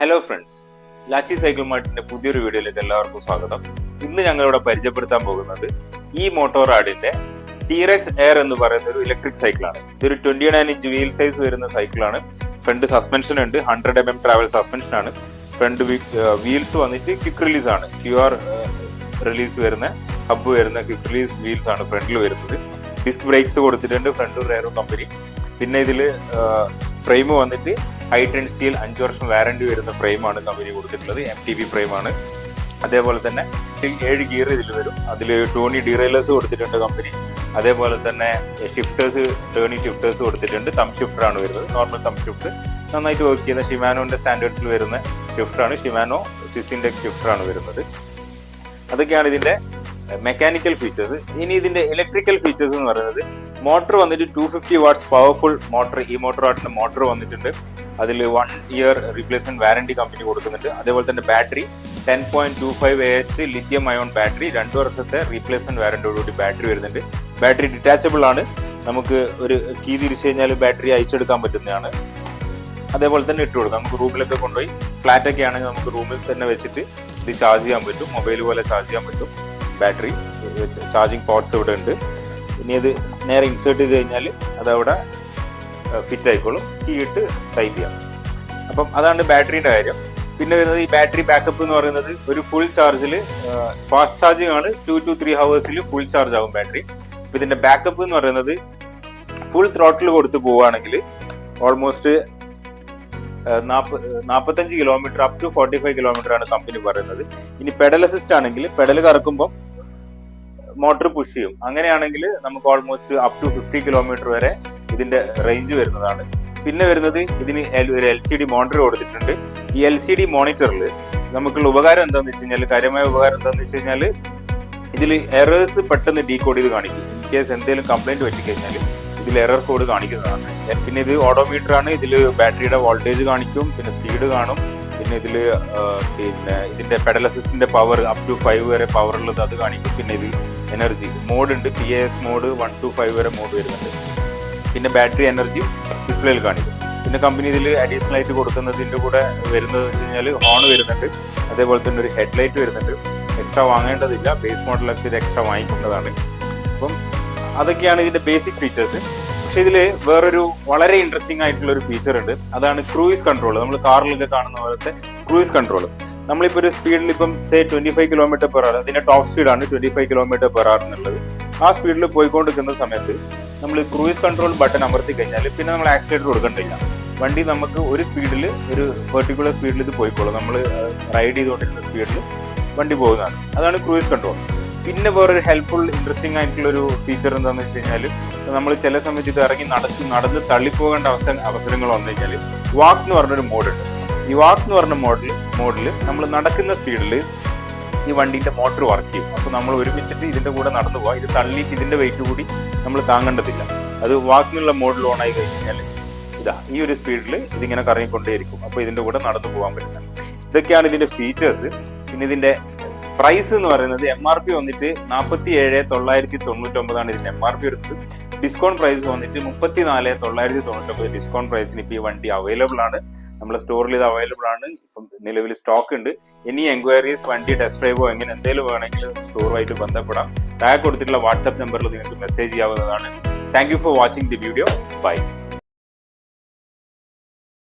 Hello friends Lachi cycle മാർട്ടിന്റെ പുതിയൊരു വീഡിയോയിലേക്ക് എല്ലാവർക്കും സ്വാഗതം. ഇന്ന് ഞങ്ങൾ ഇവിടെ പരിചയപ്പെടുത്താൻ പോകുന്നത് ഈ മോട്ടോർ മോട്ടോറാഡിന്റെ ടീറെക്സ് എയർ എന്ന് പറയുന്ന ഒരു ഇലക്ട്രിക് സൈക്കിളാണ് ഇതൊരു twenty nine inch wheel size വരുന്ന സൈക്കിളാണ് ഫ്രണ്ട് സസ്പെൻഷൻ ഉണ്ട്. Hundred M M travel suspension ആണ്. ഫ്രണ്ട് വീൽസ് വന്നിട്ട് ക്വിക്ക് റിലീസ് ആണ്. ക്യു ആർ റിലീസ് വരുന്ന ഹബ്ബ് വരുന്ന ക്വിക്ക് റിലീസ് വീൽസ് ആണ് ഫ്രണ്ടിൽ വരുന്നത്. ഡിസ്ക് ബ്രേക്സ് കൊടുത്തിട്ടുണ്ട് ഫ്രണ്ടും റെയറും കമ്പനി പിന്നെ ഇതിൽ ഫ്രെയിം വന്നിട്ട് ഹൈറ്റ് ആൻഡ് സ്റ്റീൽ അഞ്ച് വർഷം വാറണ്ടി വരുന്ന ഫ്രെയിമാണ് കമ്പനി കൊടുത്തിട്ടുള്ളത്. എം ടി ബി ഫ്രെയിമാണ് അതേപോലെ തന്നെ ഏഴ് ഗിയർ ഇതിൽ വരും. അതിൽ ടോണി ഡീറൈലേഴ്സ് കൊടുത്തിട്ടുണ്ട് കമ്പനി അതേപോലെ തന്നെ ഷിഫ്റ്റേഴ്സ് ടേണി ഷിഫ്റ്റേഴ്സ് കൊടുത്തിട്ടുണ്ട്. തം ഷിഫ്റ്റർ ആണ് വരുന്നത്. നോർമൽ തം ഷിഫ്റ്റ് നന്നായിട്ട് വർക്ക് ചെയ്യുന്ന ഷിമാനോന്റെ സ്റ്റാൻഡേർഡ്സിൽ വരുന്ന ഷിഫ്റ്ററാണ് ഷിമാനോ സിസിന്റെ ഷിഫ്റ്റർ ആണ് വരുന്നത്. അതൊക്കെയാണ് ഇതിന്റെ മെക്കാനിക്കൽ ഫീച്ചേഴ്സ് ഇനി ഇതിന്റെ ഇലക്ട്രിക്കൽ ഫീച്ചേഴ്സ് എന്ന് പറയുന്നത് മോട്ടർ വന്നിട്ട് two fifty watts powerful motor ഈ മോട്ടർ ആട്ടിന്റെ മോട്ടർ വന്നിട്ടുണ്ട്. അതിൽ one year replacement warranty company കൊടുക്കുന്നുണ്ട്. അതേപോലെ തന്നെ battery ten point two five H lithium ion battery രണ്ട് വർഷത്തെ റീപ്ലേസ്മെന്റ് വാറന്റിയോടുകൂടി ബാറ്ററി വരുന്നുണ്ട്. ബാറ്ററി ഡിറ്റാച്ചബിൾ ആണ്. നമുക്ക് ഒരു കീ തിരിച്ചു കഴിഞ്ഞാൽ ബാറ്ററി അയച്ചെടുക്കാൻ പറ്റുന്നതാണ്. അതേപോലെ തന്നെ ഇട്ട് കൊടുക്കാം. നമുക്ക് റൂമിലൊക്കെ കൊണ്ടുപോയി. ഫ്ലാറ്റ് ഒക്കെ ആണെങ്കിൽ നമുക്ക് റൂമിൽ തന്നെ വെച്ചിട്ട് ഇത് ചാർജ് ചെയ്യാൻ പറ്റും. മൊബൈൽ പോലെ ചാർജ് ചെയ്യാൻ പറ്റും. ബാറ്ററി ചാർജിങ് പോർട്സ് ഇവിടെ ഉണ്ട് ഇനി അത് നേരെ ഇൻസേർട്ട് ചെയ്ത് കഴിഞ്ഞാൽ അതവിടെ ഫിറ്റ് ആയിക്കോളും. കീ ഇട്ട് ടൈപ്പ് ചെയ്യാം. അപ്പം അതാണ് ബാറ്ററിയുടെ കാര്യം. പിന്നെ വരുന്നത് ഈ ബാറ്ററി ബാക്കപ്പ് എന്ന് പറയുന്നത് ഒരു ഫുൾ ചാർജിൽ ഫാസ്റ്റ് ചാർജിങ് ആണ്. ടു ടു ത്രീ ഹവേഴ്സിൽ ഫുൾ ചാർജ് ആകും ബാറ്ററി. അപ്പം ഇതിന്റെ ബാക്കപ്പ് എന്ന് പറയുന്നത് ഫുൾ ത്രോട്ടിൽ കൊടുത്ത് പോവുകയാണെങ്കിൽ ഓൾമോസ്റ്റ് നാൽപ്പത്തഞ്ച് kilometre up to forty five kilometre ആണ് കമ്പനി പറയുന്നത്. ഇനി പെഡൽ അസിസ്റ്റ് ആണെങ്കിൽ പെഡൽ കറക്കുമ്പോൾ മോട്ടർ പുഷ് ചെയ്യും. അങ്ങനെയാണെങ്കിൽ നമുക്ക് almost up to fifty kilometre വരെ ഇതിന്റെ റേഞ്ച് വരുന്നതാണ്. പിന്നെ വരുന്നത് ഇതിന് ഒരു എൽ സി ഡി മോണിറ്റർ കൊടുത്തിട്ടുണ്ട്. ഈ എൽ സി ഡി മോണിറ്ററിൽ നമുക്കുള്ള ഉപകാരം എന്താണെന്ന് വെച്ച് കഴിഞ്ഞാൽ കാര്യമായ ഉപകാരം എന്താണെന്ന് വെച്ച് കഴിഞ്ഞാൽ ഇതിൽ എറേഴ്സ് പെട്ടെന്ന് ഡീകോഡ് ചെയ്ത് കാണിക്കും. ഇൻ കേസ് എന്തെങ്കിലും കംപ്ലൈന്റ് പറ്റിക്കഴിഞ്ഞാൽ ഇതിൽ എറർ കോഡ് കാണിക്കുന്നതാണ്. പിന്നെ ഇത് ഓഡോമീറ്റർ ആണ്. ഇതിൽ ബാറ്ററിയുടെ വോൾട്ടേജ് കാണിക്കും പിന്നെ സ്പീഡ് കാണും. പിന്നെ ഇതിൽ പിന്നെ ഇതിന്റെ പെഡൽ അസിസ്റ്റിന്റെ പവർ അപ് ടു ഫൈവ് വരെ പവർ ഉള്ളത് അത് കാണിക്കും. പിന്നെ ഇത് എനർജി മോഡ് ഉണ്ട്. P S mode one two five വരെ മോഡ് വരുന്നുണ്ട്. പിന്നെ ബാറ്ററി എനർജി ഡിസ്പ്ലേയിൽ കാണിക്കും. പിന്നെ കമ്പനി ഇതിൽ അഡീഷണൽ ആയിട്ട് കൊടുക്കുന്നതിന്റെ കൂടെ വരുന്നത് വെച്ച് കഴിഞ്ഞാൽ ഹോൺ വരുന്നുണ്ട്. അതേപോലെ തന്നെ ഒരു ഹെഡ് ലൈറ്റ് വരുന്നുണ്ട്. എക്സ്ട്രാ വാങ്ങേണ്ടതില്ല. ബേസ് മോഡലൊക്കെ ഇത് എക്സ്ട്രാ വാങ്ങിക്കേണ്ടതാണ്. അപ്പം അതൊക്കെയാണ് ഇതിന്റെ ബേസിക് ഫീച്ചേഴ്സ് പക്ഷെ ഇതിൽ വേറൊരു വളരെ ഇൻട്രസ്റ്റിംഗ് ആയിട്ടുള്ള ഒരു ഫീച്ചർ ഉണ്ട്. അതാണ് ക്രൂയിസ് കൺട്രോൾ നമ്മൾ കാറിലൊക്കെ കാണുന്ന പോലത്തെ ക്രൂയിസ് കൺട്രോൾ നമ്മളിപ്പോൾ ഒരു സ്പീഡിൽ ഇപ്പം say twenty five kilometre per hour അതിന്റെ top സ്പീഡാണ് twenty five kilometre per hour എന്നുള്ളത്. ആ സ്പീഡിൽ പോയിക്കൊണ്ടിരിക്കുന്ന സമയത്ത് നമ്മൾ ക്രൂയിസ് കൺട്രോൾ ബട്ടൺ അമർത്തി കഴിഞ്ഞാൽ പിന്നെ നമ്മൾ ആക്സിലേറ്റർ കൊടുക്കേണ്ടില്ല. വണ്ടി നമുക്ക് ഒരു സ്പീഡിൽ ഒരു പെർട്ടിക്കുലർ സ്പീഡിൽ ഇത് പോയിക്കോളും. നമ്മൾ റൈഡ് ചെയ്തുകൊണ്ടിരുന്ന സ്പീഡിൽ വണ്ടി പോകുന്നതാണ്. അതാണ് ക്രൂയിസ് കൺട്രോൾ പിന്നെ വേറൊരു ഹെൽപ്ഫുൾ ഇൻട്രസ്റ്റിംഗ് ആയിട്ടുള്ള ഒരു ഫീച്ചർ എന്താണെന്ന് വെച്ച് കഴിഞ്ഞാൽ നമ്മൾ ചില സമയത്ത് ഇത് ഇറങ്ങി നടത്തി നടന്ന് തള്ളിപ്പോകേണ്ട അവസര അവസരങ്ങൾ വന്നു കഴിഞ്ഞാൽ വാക്ക് എന്ന് പറഞ്ഞൊരു മോഡുണ്ട് ഈ വാക്ക് എന്ന് പറഞ്ഞ മോഡൽ മോഡിൽ നമ്മൾ നടക്കുന്ന സ്പീഡിൽ ഈ വണ്ടിന്റെ മോട്ടർ വർക്ക് ചെയ്യും. അപ്പോൾ നമ്മൾ ഒരുമിച്ചിട്ട് ഇതിന്റെ കൂടെ നടന്നു പോവാം. ഇത് തള്ളിയിട്ട് ഇതിന്റെ വെയിറ്റ് കൂടി നമ്മൾ താങ്ങേണ്ടതില്ല. അത് വാക്കിനുള്ള മോഡിൽ ഓൺ ആയി കഴിഞ്ഞാൽ ഇതാ ഈ ഒരു സ്പീഡിൽ ഇതിങ്ങനെ കറങ്ങിക്കൊണ്ടേയിരിക്കും. അപ്പോൾ ഇതിന്റെ കൂടെ നടന്നു പോകാൻ പറ്റുന്നത് ഇതൊക്കെയാണ് ഇതിന്റെ ഫീച്ചേഴ്സ് പിന്നെ ഇതിന്റെ പ്രൈസ് എന്ന് പറയുന്നത് എം ആർ പി വന്നിട്ട് നാൽപ്പത്തി ഏഴ് തൊള്ളായിരത്തി തൊണ്ണൂറ്റൊമ്പതാണ് ഇതിന്റെ എം ആർ പി എടുത്തത് ഡിസ്കൗണ്ട് പ്രൈസ് വന്നിട്ട് മുപ്പത്തി നാല് തൊള്ളായിരത്തി തൊണ്ണൂറ്റൊമ്പത് ഡിസ്കൗണ്ട് പ്രൈസിന് ഇപ്പോൾ ഈ വണ്ടി അവൈലബിൾ ആണ്. നമ്മുടെ സ്റ്റോറിൽ ഇത് അവൈലബിൾ ആണ്. ഇപ്പം നിലവിൽ സ്റ്റോക്ക് ഉണ്ട്. ഇനി എൻക്വയറീസ് വണ്ടി ടെസ്റ്റ് ഡ്രൈവോ എങ്ങനെ എന്തെങ്കിലും വേണമെങ്കിൽ സ്റ്റോറുമായിട്ട് ബന്ധപ്പെടാം. ടാഗ് കൊടുത്തിട്ടുള്ള വാട്സ്ആപ്പ് നമ്പറിൽ നിങ്ങൾക്ക് മെസ്സേജ് ചെയ്യാവുന്നതാണ്. Thank you for watching the video bye